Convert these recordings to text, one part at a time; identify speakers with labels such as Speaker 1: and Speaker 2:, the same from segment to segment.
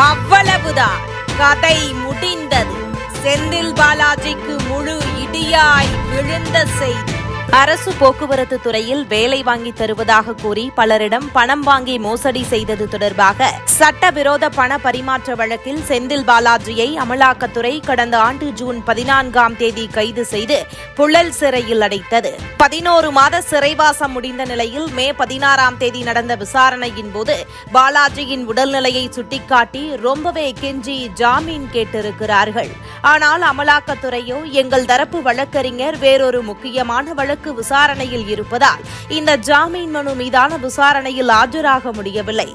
Speaker 1: அவ்வளவுதான். கதை முடிந்தது. செந்தில் பாலாஜிக்கு முழு இடியாய் விழுந்த செய்தி. அரசு போக்குவரத்து துறையில் வேலை வாங்கி தருவதாக கூறி பலரிடம் பணம் வாங்கி மோசடி செய்தது தொடர்பாக சட்டவிரோத பண பரிமாற்ற வழக்கில் செந்தில் பாலாஜியை அமலாக்கத்துறை கடந்த ஆண்டு ஜூன் பதினான்காம் தேதி கைது செய்து புழல் சிறையில் அடைத்தது. பதினோரு மாத சிறைவாசம் முடிந்த நிலையில் மே பதினாறாம் தேதி நடந்த விசாரணையின் போது பாலாஜியின் உடல்நிலையை சுட்டிக்காட்டி ரொம்பவே கெஞ்சி ஜாமீன் கேட்டிருக்கிறார்கள். ஆனால் அமலாக்கத்துறையோ எங்கள் தரப்பு வழக்கறிஞர் வேறொரு முக்கியமான வழக்கு விசாரணையில் இருப்பதால் இந்த ஜாமீன் மனு மீதான விசாரணையில் ஆஜராக முடியவில்லை.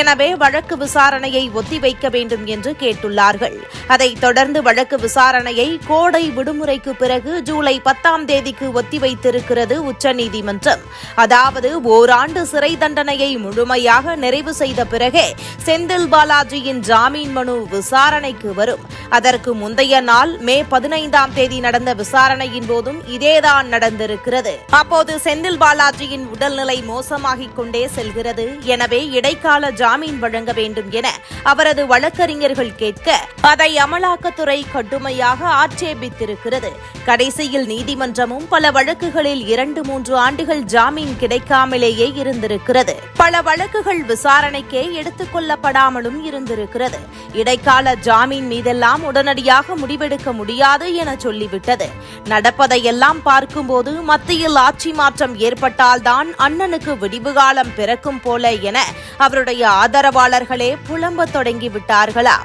Speaker 1: எனவே வழக்கு விசாரணையை ஒத்திவைக்க வேண்டும் என்று கேட்டுள்ளார்கள். அதைத் தொடர்ந்து வழக்கு விசாரணையை கோடை விடுமுறைக்கு பிறகு ஜூலை பத்தாம் தேதிக்கு ஒத்திவைத்திருக்கிறது உச்சநீதிமன்றம். அதாவது ஓராண்டு சிறை தண்டனையை முழுமையாக நிறைவு செய்த பிறகே செந்தில் பாலாஜியின் ஜாமீன் மனு விசாரணைக்கு வரும். அதற்கு முந்தைய நாள் மே பதினைந்தாம் தேதி நடந்த விசாரணையின் போதும் இதேதான் நடந்திருக்கிறது இருக்கிறது அப்போது செந்தில் பாலாஜியின் உடல்நிலை மோசமாகிக் கொண்டே செல்கிறது. எனவே இடைக்கால ஜாமீன் வழங்க வேண்டும் என அவரது வழக்கறிஞர்கள் கேட்க அதை அமலாக்கத்துறை கடுமையாக ஆட்சேபித்திருக்கிறது. கடைசியில் நீதிமன்றமும் பல வழக்குகளில் இரண்டு மூன்று ஆண்டுகள் ஜாமீன் கிடைக்காமலேயே இருந்திருக்கிறது. பல வழக்குகள் விசாரணைக்கே எடுத்துக் கொள்ளப்படாமலும் இருந்திருக்கிறது. இடைக்கால ஜாமீன் மீதெல்லாம் உடனடியாக முடிவெடுக்க முடியாது என சொல்லிவிட்டது. நடப்பதையெல்லாம் பார்க்கும்போது மத்தியில் ஆட்சி மாற்றம் ஏற்பட்டால்தான் அண்ணனுக்கு விடிவு காலம் பிறக்கும் போல என அவருடைய ஆதரவாளர்களே புலம்பத் தொடங்கிவிட்டார்களா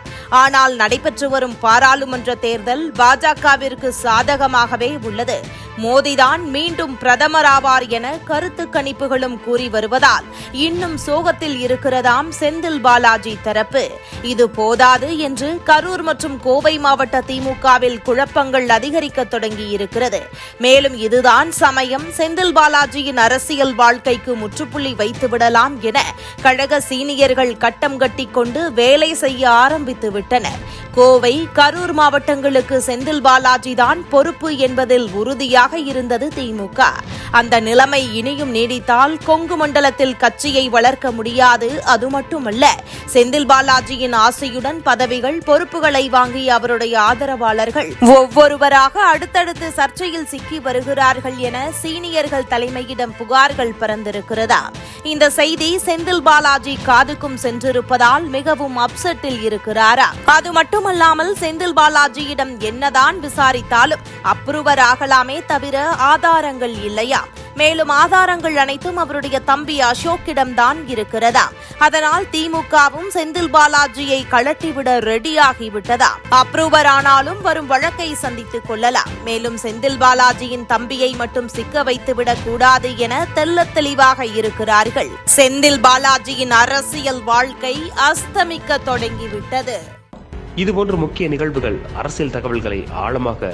Speaker 1: ஆனால் நடைபெற்று வரும் பாராளுமன்ற தேர்தல் பாஜகவிற்கு சாதகமாகவே உள்ளது. மோடிதான் மீண்டும் பிரதமராவார் என கருத்து கணிப்புகளும் கூறி வருவதால் இன்னும் சோகத்தில் இருக்கிறதாம் செந்தில் பாலாஜி தரப்பு. இது போதாது என்று கரூர் மற்றும் கோவை மாவட்ட திமுகவில் குழப்பங்கள் அதிகரிக்க தொடங்கியிருக்கிறது. மேலும் இதுதான் சமயம். செந்தில் பாலாஜியின் அரசியல் வாழ்க்கைக்கு முற்றுப்புள்ளி வைத்துவிடலாம் என கழக சீனியர்கள் கட்டம் கட்டிக்கொண்டு வேலை செய்ய ஆரம்பித்து விட்டனர் கோவை கரூர் மாவட்டங்களுக்கு செந்தில் பாலாஜி தான் பொறுப்பு என்பதில் உறுதியாக இருந்தது திமுக. அந்த நிலைமை இனியும் நீடித்தால் கொங்கு மண்டலத்தில் கட்சியை வளர்க்க முடியாது அது மட்டுமல்ல செந்தில் பாலாஜியின் ஆசையுடன் பதவிகள் பொறுப்புகளை வாங்கிய அவருடைய ஆதரவாளர்கள் ஒவ்வொருவராக அடுத்தடுத்து சர்ச்சையில் சிக்கி வருகிறார்கள் என சீனியர்கள் தலைமையிடம் புகார்கள் பறந்திருக்கிறதா இந்த செய்தி செந்தில் பாலாஜி காதுக்கும் சென்றிருப்பதால் மிகவும் அப்செட்டில் இருக்கிறாரா? அது மட்டுமல்லாமல் செந்தில் பாலாஜியிடம் என்னதான் விசாரித்தாலும் அப்ரூவர் ஆகலாமே தவிர ஆதாரங்கள் இல்லையா? மேலும் ஆதாரங்கள் அனைத்தும் அவருடைய தம்பி அசோக்கிடம்தான் இருக்கிறதா. அதனால் திமுகவும் செந்தில் பாலாஜியை கழட்டிவிட ரெடியாகிவிட்டதா. அப்ரூவர் ஆனாலும் வரும் வழக்கை சந்தித்துக் கொள்ளலாம். மேலும் செந்தில் பாலாஜியின் தம்பியை மட்டும் சிக்க வைத்துவிடக் கூடாது என தெல்ல தெளிவாக இருக்கிறார்கள். செந்தில் பாலாஜியின் அரசியல் வாழ்க்கை அஸ்தமிக்க தொடங்கிவிட்டது.
Speaker 2: இதுபோன்ற முக்கிய நிகழ்வுகள் அரசியல் தகவல்களை ஆழமாக